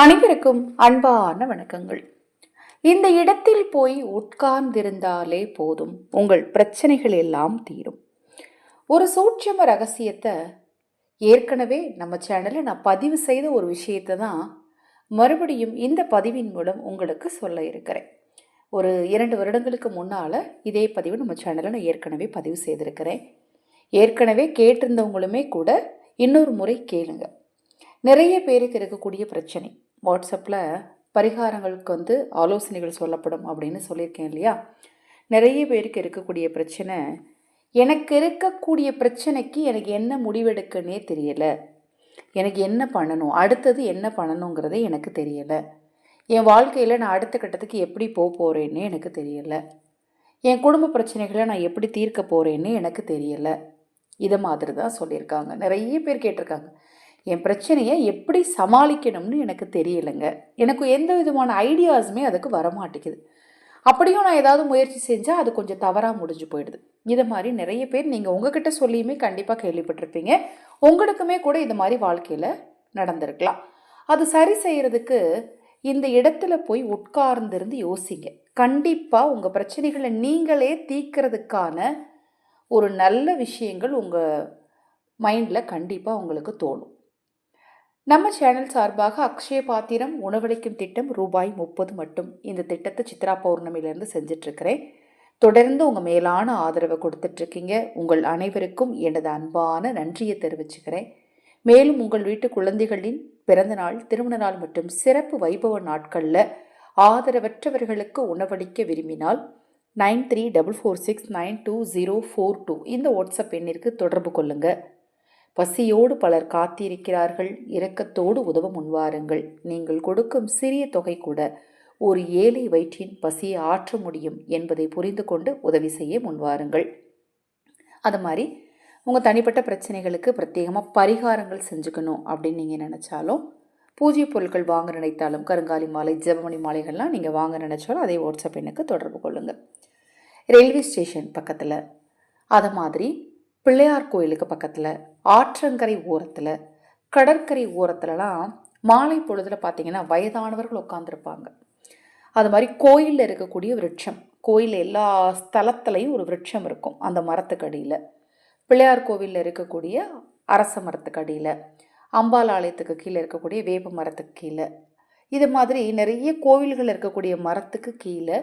அனைவருக்கும் அன்பான வணக்கங்கள். இந்த இடத்தில் போய் உட்கார்ந்திருந்தாலே போதும். உங்கள் பிரச்சனைகள் எல்லாம் தீரும். ஒரு சூட்சம ரகசியத்தை ஏற்கனவே நம்ம சேனலில் நான் பதிவு செய்த ஒரு விஷயத்தை தான் மறுபடியும் இந்த பதிவின் மூலம் உங்களுக்கு சொல்ல இருக்கிறேன். ஒரு இரண்டு வருடங்களுக்கு முன்னால் இதே பதிவு நம்ம சேனலில் நான் ஏற்கனவே பதிவு செய்திருக்கிறேன். ஏற்கனவே கேட்டிருந்தவங்களுமே கூட இன்னொரு முறை கேளுங்க. நிறைய பேருக்கு இருக்கக்கூடிய பிரச்சனை. வாட்ஸ்அப்பில் பரிகாரங்களுக்கு வந்து ஆலோசனைகள் சொல்லப்படும் அப்படின்னு சொல்லியிருக்கேன் இல்லையா? நிறைய பேருக்கு இருக்கக்கூடிய பிரச்சனை எனக்கு இருக்கக்கூடிய பிரச்சனைக்கு எனக்கு என்ன முடிவெடுக்கனே தெரியலை. எனக்கு என்ன பண்ணணும்? அடுத்தது என்ன பண்ணணுங்கிறதே எனக்கு தெரியலை. என் வாழ்க்கையில் நான் அடுத்த கட்டத்துக்கு எப்படி போக போகிறேன்னு எனக்கு தெரியலை. என் குடும்ப பிரச்சனைகளை நான் எப்படி தீர்க்க போகிறேன்னு எனக்கு தெரியலை. இதை மாதிரி தான் சொல்லியிருக்காங்க. நிறைய பேர் கேட்டிருக்காங்க. என் பிரச்சனையை எப்படி சமாளிக்கணும்னு எனக்கு தெரியலைங்க. எனக்கு எந்த விதமான ஐடியாஸுமே அதுக்கு வரமாட்டேங்குது. அப்படியும் நான் ஏதாவது முயற்சி செஞ்சால் அது கொஞ்சம் தவறாக முடிஞ்சு போயிடுது. இதை மாதிரி நிறைய பேர் நீங்கள் உங்ககிட்ட சொல்லியுமே கண்டிப்பாக கேள்விப்பட்டிருப்பீங்க. உங்களுக்குமே கூட இது மாதிரி வாழ்க்கையில் நடந்திருக்கலாம். அது சரி செய்கிறதுக்கு இந்த இடத்துல போய் உட்கார்ந்திருந்து யோசிங்க. கண்டிப்பாக உங்கள் பிரச்சனைகளை நீங்களே தீக்கிறதுக்கான ஒரு நல்ல விஷயங்கள் உங்கள் மைண்டில் கண்டிப்பாக உங்களுக்கு தோணும். நம்ம சேனல் சார்பாக அக்ஷய பாத்திரம் உணவளிக்கும் திட்டம் ரூபாய் முப்பது மட்டும். இந்த திட்டத்தை சித்ரா பௌர்ணமியிலேருந்து செஞ்சிட்ருக்கிறேன். தொடர்ந்து உங்கள் மேலான ஆதரவை கொடுத்துட்ருக்கீங்க. உங்கள் அனைவருக்கும் எனது அன்பான நன்றியை தெரிவிச்சுக்கிறேன். மேலும் உங்கள் வீட்டு குழந்தைகளின் பிறந்தநாள் திருமண நாள் மற்றும் சிறப்பு வைபவ நாட்களில் ஆதரவற்றவர்களுக்கு உணவளிக்க விரும்பினால் nine three double four six nine two zero four two இந்த வாட்ஸ்அப் எண்ணிற்கு தொடர்பு கொள்ளுங்கள் பசியோடு பலர் காத்திருக்கிறார்கள். இரக்கத்தோடு உதவ முன்வாருங்கள். நீங்கள் கொடுக்கும் சிறிய தொகை கூட ஒரு ஏழை வயிற்றின் பசியை ஆற்ற முடியும் என்பதை புரிந்து கொண்டு உதவி செய்ய முன்வாருங்கள். அது மாதிரி உங்கள் தனிப்பட்ட பிரச்சனைகளுக்கு பிரத்யேகமாக பரிகாரங்கள் செஞ்சுக்கணும் அப்படின்னு நீங்கள் நினச்சாலும் பூஜை பொருட்கள் வாங்க நினைத்தாலும் கருங்காலி மாலை ஜெபமணி மாலைகள்லாம் நீங்கள் வாங்க நினச்சாலும் அதே வாட்ஸ்அப் எண்ணுக்கு தொடர்பு கொள்ளுங்கள் ரயில்வே ஸ்டேஷன் பக்கத்தில் அதை மாதிரி பிள்ளையார் கோயிலுக்கு பக்கத்தில் ஆற்றங்கரை ஓரத்தில் கடற்கரை ஓரத்துலலாம் மாலை பொழுதில் பார்த்தீங்கன்னா வயதானவர்கள் உட்காந்துருப்பாங்க அது மாதிரி கோயிலில் இருக்கக்கூடிய விருட்சம். கோயில் எல்லா ஸ்தலத்துலேயும் ஒரு விருட்சம் இருக்கும் அந்த மரத்துக்கு அடியில். பிள்ளையார் கோவிலில் இருக்கக்கூடிய அரச மரத்துக்கு அடியில். அம்பாள் ஆலயத்துக்கு கீழே இருக்கக்கூடிய வேப்ப மரத்துக்கு கீழே. இது மாதிரி நிறைய கோவில்கள் இருக்கக்கூடிய மரத்துக்கு கீழே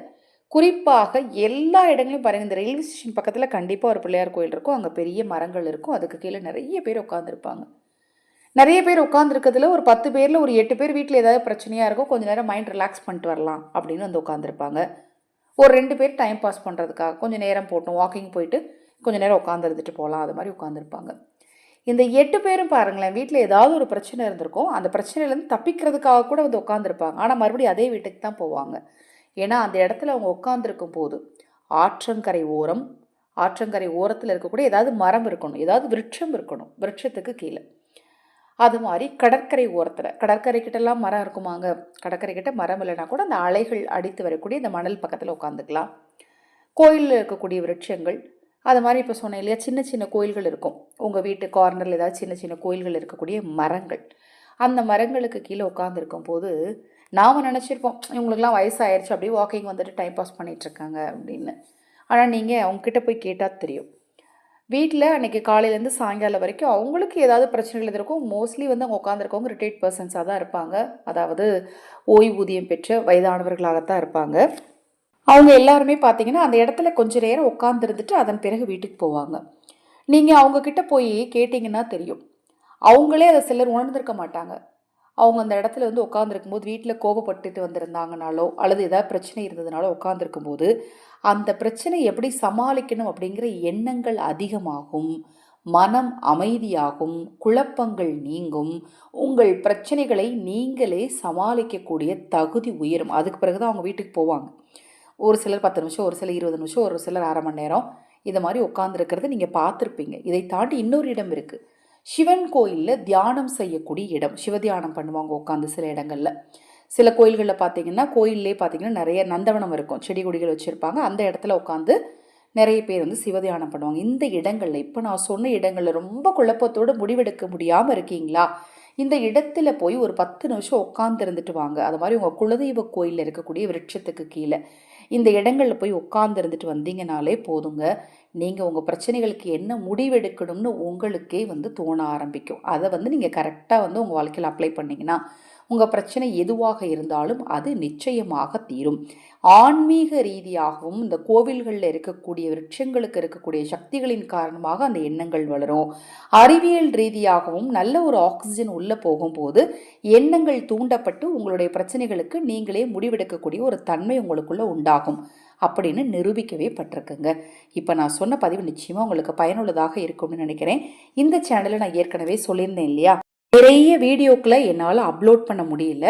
குறிப்பாக எல்லா இடங்களையும் பாருங்கள் இந்த ரயில்வே ஸ்டேஷன் பக்கத்தில் கண்டிப்பாக ஒரு பிள்ளையார் கோயில் இருக்கும். அங்கே பெரிய மரங்கள் இருக்கும். அதுக்கு கீழே நிறைய பேர் உட்காந்துருப்பாங்க நிறைய பேர் உட்காந்துருக்கிறதுல ஒரு பத்து பேரில் ஒரு எட்டு பேர் வீட்டில் ஏதாவது பிரச்சனையாக இருக்கும் கொஞ்சம் நேரம் மைண்ட் ரிலாக்ஸ் பண்ணிட்டு வரலாம் அப்படின்னு வந்து உட்காந்துருப்பாங்க ஒரு ரெண்டு பேர் டைம் பாஸ் பண்ணுறதுக்காக கொஞ்சம் நேரம் போட்டோம் வாக்கிங் போயிட்டு கொஞ்சம் நேரம் உட்காந்துருந்துட்டு போகலாம் அது மாதிரி உட்காந்துருப்பாங்க இந்த எட்டு பேரும் பாருங்களேன் வீட்டில் ஏதாவது ஒரு பிரச்சனை இருந்திருக்கும். அந்த பிரச்சனையிலேருந்து தப்பிக்கிறதுக்காக கூட வந்து உட்காந்துருப்பாங்க ஆனால் மறுபடியும் அதே வீட்டுக்கு தான் போவாங்க. ஏன்னா அந்த இடத்துல அவங்க உட்காந்துருக்கும் போது ஆற்றங்கரை ஓரம் ஆற்றங்கரை ஓரத்தில் இருக்கக்கூடிய ஏதாவது மரம் இருக்கணும் ஏதாவது விருட்சம் இருக்கணும் விருட்சத்துக்கு கீழே. அது மாதிரி கடற்கரை ஓரத்தில் கடற்கரை கிட்டலாம் மரம் இருக்குமாங்க? கடற்கரை கிட்ட மரம் இல்லைனா கூட அந்த அலைகள் அடித்து வரக்கூடிய இந்த மணல் பக்கத்தில் உட்காந்துக்கலாம் கோயிலில் இருக்கக்கூடிய விருட்சங்கள் அது மாதிரி இப்போ சொன்னேன் இல்லையா சின்ன சின்ன கோயில்கள் இருக்கும். உங்கள் வீட்டு கார்னரில் ஏதாவது சின்ன சின்ன கோயில்கள் இருக்கக்கூடிய மரங்கள். அந்த மரங்களுக்கு கீழே உட்காந்துருக்கும் போது நாம் நினச்சிருப்போம் இவங்களுக்குலாம் வயசாயிருச்சு அப்படியே வாக்கிங் வந்துட்டு டைம் பாஸ் பண்ணிகிட்ருக்காங்க அப்படின்னு. ஆனால் நீங்கள் அவங்கக்கிட்ட போய் கேட்டால் தெரியும். வீட்டில் அன்றைக்கி காலையிலேருந்து சாயங்காலம் வரைக்கும் அவங்களுக்கு ஏதாவது பிரச்சனைகள் இருக்கும் மோஸ்ட்லி வந்து அவங்க உட்காந்துருக்கவங்க ரிட்டையர்ட் பர்சன்ஸாக தான் இருப்பாங்க. அதாவது ஓய்வூதியம் பெற்ற வயதானவர்களாகத்தான் இருப்பாங்க. அவங்க எல்லாருமே பார்த்தீங்கன்னா அந்த இடத்துல கொஞ்சம் நேரம் உட்காந்துருந்துட்டு அதன் பிறகு வீட்டுக்கு போவாங்க. நீங்கள் அவங்கக்கிட்ட போய் கேட்டிங்கன்னா தெரியும். அவங்களே அதை சிலர் உணர்ந்திருக்க மாட்டாங்க. அவங்க அந்த இடத்துல வந்து உட்காந்துருக்கும் போது வீட்டில் கோபப்பட்டுட்டு வந்திருந்தாங்கனாலோ அல்லது ஏதாவது பிரச்சனை இருந்ததுனாலோ உட்காந்துருக்கும் போது அந்த பிரச்சனை எப்படி சமாளிக்கணும் அப்படிங்கிற எண்ணங்கள் அதிகமாகும். மனம் அமைதியாகும். குழப்பங்கள் நீங்கும். உங்கள் பிரச்சனைகளை நீங்களே சமாளிக்கக்கூடிய தகுதி உயரும். அதுக்கு பிறகு தான் அவங்க வீட்டுக்கு போவாங்க. ஒரு சிலர் பத்து நிமிஷம் ஒரு சிலர் இருபது நிமிஷம் ஒரு சிலர் அரை மணி நேரம். இதை மாதிரி உட்காந்துருக்கிறது நீங்கள் பார்த்துருப்பீங்க. இதை தாண்டி இன்னொரு இடம் இருக்குது சிவன் கோயிலில் தியானம் செய்யக்கூடிய இடம். சிவதியானம் பண்ணுவாங்க உட்காந்து சில இடங்களில். சில கோயில்களில் பார்த்தீங்கன்னா கோயிலே பார்த்தீங்கன்னா நிறைய நந்தவனம் இருக்கும். செடி கொடிகள் வச்சுருப்பாங்க. அந்த இடத்துல உட்காந்து நிறைய பேர் வந்து சிவதியானம் பண்ணுவாங்க. இந்த இடங்களில் இப்போ நான் சொன்ன இடங்களில் ரொம்ப குழப்பத்தோடு முடிவெடுக்க முடியாமல் இருக்கீங்களா? இந்த இடத்துல போய் ஒரு பத்து நிமிஷம் உட்காந்துருந்துட்டு வாங்க. அது மாதிரி உங்கள் குலதெய்வ கோயிலில் இருக்கக்கூடிய விருட்சத்துக்கு கீழே. இந்த இடங்களில் போய் உட்கார்ந்து இருந்துட்டு வந்தீங்கனாலே போதுங்க. நீங்கள் உங்கள் பிரச்சனைகளுக்கு என்ன முடிவெடுக்கணும்னு உங்களுக்கே வந்து தோண ஆரம்பிக்கும். அதை வந்து நீங்கள் கரெக்டாக வந்து உங்கள் வாழ்க்கையில் அப்ளை பண்ணிங்கன்னா உங்கள் பிரச்சனை எதுவாக இருந்தாலும் அது நிச்சயமாக தீரும். ஆன்மீக ரீதியாகவும் இந்த கோவில்களில் இருக்கக்கூடிய விருட்சங்களுக்கு இருக்கக்கூடிய சக்திகளின் காரணமாக அந்த எண்ணங்கள் வளரும். அறிவியல் ரீதியாகவும் நல்ல ஒரு ஆக்சிஜன் உள்ளே போகும்போது எண்ணங்கள் தூண்டப்பட்டு உங்களுடைய பிரச்சனைகளுக்கு நீங்களே முடிவெடுக்கக்கூடிய ஒரு தன்மை உங்களுக்குள்ளே உண்டாகும் அப்படின்னு நிரூபிக்கவே பட்டிருக்குங்க. இப்போ நான் சொன்ன பதிவு நிச்சயமாக உங்களுக்கு பயனுள்ளதாக இருக்கும்னு நினைக்கிறேன். இந்த சேனலில் நான் ஏற்கனவே சொல்லியிருந்தேன் இல்லையா? நிறைய வீடியோக்களை என்னால் அப்லோட் பண்ண முடியல.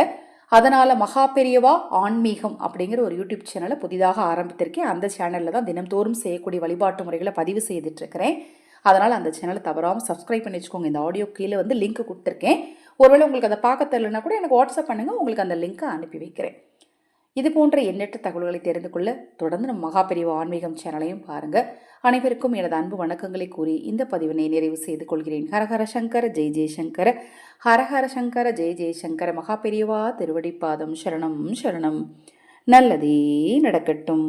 அதனால் மகா பெரியவா ஆன்மீகம் அப்படிங்கிற ஒரு யூடியூப் சேனலை புதிதாக ஆரம்பித்திருக்கேன். அந்த சேனலில் தான் தினம்தோறும் செய்யக்கூடிய வழிபாட்டு முறைகளை பதிவு செய்துட்ருக்கிறேன் அதனால் அந்த சேனலை தவறாமல் சப்ஸ்கிரைப் பண்ணி வச்சுக்கோங்க. இந்த ஆடியோ கீழே வந்து லிங்க் கொடுத்துருக்கேன். ஒருவேளை உங்களுக்கு அதை பார்க்க தெரியலனா கூட எனக்கு வாட்ஸ்அப் பண்ணுங்கள் உங்களுக்கு அந்த லிங்க்கை அனுப்பி வைக்கிறேன். இது போன்ற எண்ணற்ற தகவல்களை தெரிந்து கொள்ள தொடர்ந்து நம் மகாபெரிவ ஆன்மீகம் சேனலையும் பாருங்கள் அனைவருக்கும் எனது அன்பு வணக்கங்களை கூறி இந்த பதிவினை நிறைவு செய்து கொள்கிறேன். ஹரஹர சங்கர ஜெய் ஜெய்சங்கர ஹரஹர சங்கர ஜெய் ஜெய்சங்கர மகாபெரியவா திருவடிப்பாதம் சரணம் சரணம். நல்லதே நடக்கட்டும்.